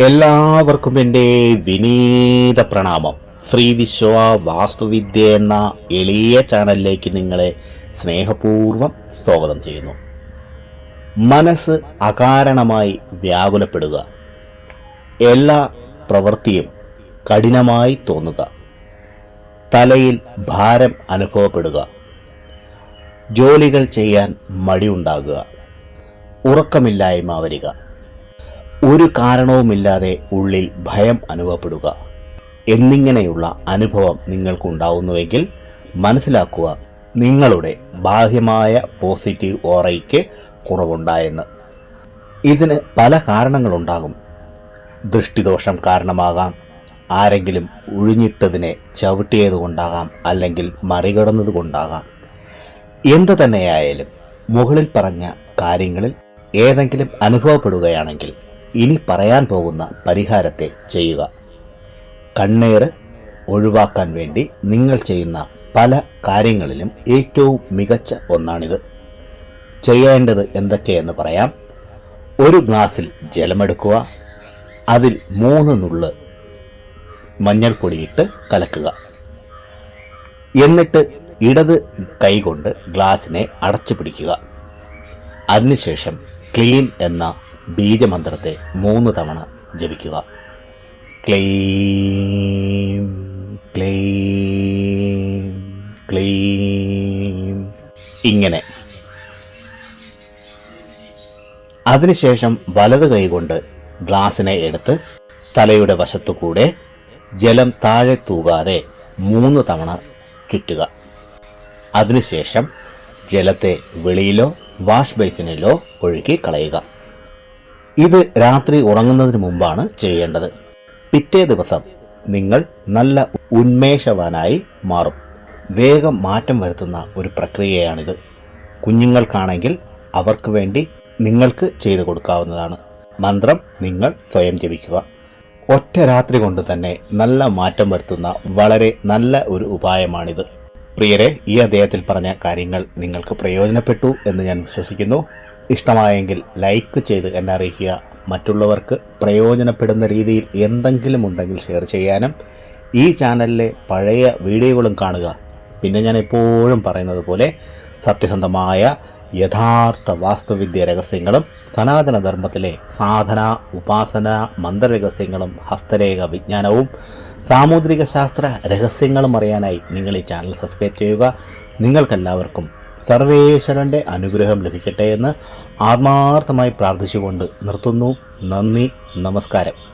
എല്ലാവർക്കും എന്റെ വിനീത പ്രണാമം. ശ്രീ വിശ്വ വാസ്തുവിദ്യ എന്ന എളിയ ചാനലിലേക്ക് നിങ്ങളെ സ്നേഹപൂർവം സ്വാഗതം ചെയ്യുന്നു. മനസ്സ് അകാരണമായി വ്യാകുലപ്പെടുക. എല്ലാ പ്രവൃത്തിയും കഠിനമായി തോന്നുക. തലയിൽ ഭാരം അനുഭവപ്പെടുക. ജോലികൾ ചെയ്യാൻ മടിയുണ്ടാകുക. ഉറക്കമില്ലായ്മ വരിക. ഒരു കാരണവുമില്ലാതെ ഉള്ളിൽ ഭയം അനുഭവപ്പെടുക. എന്നിങ്ങനെയുള്ള അനുഭവം നിങ്ങൾക്കുണ്ടാവുന്നുവെങ്കിൽ മനസ്സിലാക്കുക നിങ്ങളുടെ ബാഹ്യമായ പോസിറ്റീവ് ഓറയ്ക്ക് കുറവുണ്ടായെന്ന്. ഇതിന് പല കാരണങ്ങളുണ്ടാകും. ദൃഷ്ടിദോഷം കാരണമാകാം. ആരെങ്കിലും ഒഴിഞ്ഞിട്ടതിനെ ചവിട്ടിയതുകൊണ്ടാകാം അല്ലെങ്കിൽ മറികടന്നത് കൊണ്ടാകാം എന്തു തന്നെയായാലും മുകളിൽ പറഞ്ഞ കാര്യങ്ങളിൽ ഏതെങ്കിലും അനുഭവപ്പെടുകയാണെങ്കിൽ ഇനി പറയാൻ പോകുന്ന പരിഹാരത്തെ ചെയ്യുക. കണ്ണേറ് ഒഴിവാക്കാൻ വേണ്ടി നിങ്ങൾ ചെയ്യുന്ന പല കാര്യങ്ങളിലും ഏറ്റവും മികച്ച ഒന്നാണിത്. ചെയ്യേണ്ടത് എന്തൊക്കെയെന്ന് പറയാം. ഒരു ഗ്ലാസ്സിൽ ജലമെടുക്കുക. അതിൽ മൂന്ന് നുള്ള് മഞ്ഞൾപ്പൊടിയിട്ട് കലക്കുക. എന്നിട്ട് ഇടത് കൈകൊണ്ട് ഗ്ലാസിനെ അടച്ചു പിടിക്കുക അതിനുശേഷം ക്ലീൻ എന്ന ബീജമന്ത്രത്തെ മൂന്ന് തവണ ജപിക്കുക. ക്ലീം ക്ലീം ക്ലീം. ഇങ്ങനെ. അതിനുശേഷം വലത് കൈകൊണ്ട് ഗ്ലാസിനെ എടുത്ത് തലയുടെ വശത്തുകൂടെ ജലം താഴെ തൂകാതെ മൂന്ന് തവണ ചുറ്റുക. അതിനുശേഷം ജലത്തെ വെളിയിലോ വാഷ് ബേസിനിലോ ഒഴുക്കി കളയുക. ഇത് രാത്രി ഉറങ്ങുന്നതിന് മുമ്പാണ് ചെയ്യേണ്ടത്. പിറ്റേ ദിവസം നിങ്ങൾ നല്ല ഉന്മേഷവാനായി മാറും. വേഗം മാറ്റം വരുത്തുന്ന ഒരു പ്രക്രിയയാണിത്. കുഞ്ഞുങ്ങൾക്കാണെങ്കിൽ അവർക്ക് വേണ്ടി നിങ്ങൾക്ക് ചെയ്തു കൊടുക്കാവുന്നതാണ്. മന്ത്രം നിങ്ങൾ സ്വയം ജപിക്കുക. ഒറ്റ രാത്രി കൊണ്ട് തന്നെ നല്ല മാറ്റം വരുത്തുന്ന വളരെ നല്ല ഒരു ഉപായമാണിത്. പ്രിയരെ ഈ അദ്ദേഹത്തിൽ പറഞ്ഞ കാര്യങ്ങൾ നിങ്ങൾക്ക് പ്രയോജനപ്പെട്ടു എന്ന് ഞാൻ വിശ്വസിക്കുന്നു. ഇഷ്ടമായെങ്കിൽ ലൈക്ക് ചെയ്ത് എന്നെ അറിയിക്കുക. മറ്റുള്ളവർക്ക് പ്രയോജനപ്പെടുന്ന രീതിയിൽ എന്തെങ്കിലും ഉണ്ടെങ്കിൽ ഷെയർ ചെയ്യാനും. ഈ ചാനലിലെ പഴയ വീഡിയോകളും കാണുക. പിന്നെ ഞാൻ എപ്പോഴും പറയുന്നത് പോലെ സത്യസന്ധമായ യഥാർത്ഥ വാസ്തുവിദ്യ രഹസ്യങ്ങളും സനാതനധർമ്മത്തിലെ സാധന ഉപാസന മന്ത്രരഹസ്യങ്ങളും ഹസ്തരേഖ വിജ്ഞാനവും സാമുദ്രിക ശാസ്ത്ര രഹസ്യങ്ങളും അറിയാനായി നിങ്ങൾ ഈ ചാനൽ സബ്സ്ക്രൈബ് ചെയ്യുക. നിങ്ങൾക്കെല്ലാവർക്കും സർവേശ്വരന്റെ അനുഗ്രഹം ലഭിക്കട്ടെ എന്ന് ആത്മാർത്ഥമായി പ്രാർത്ഥിച്ചുകൊണ്ട് നിർത്തുന്നു. നന്ദി. നമസ്കാരം.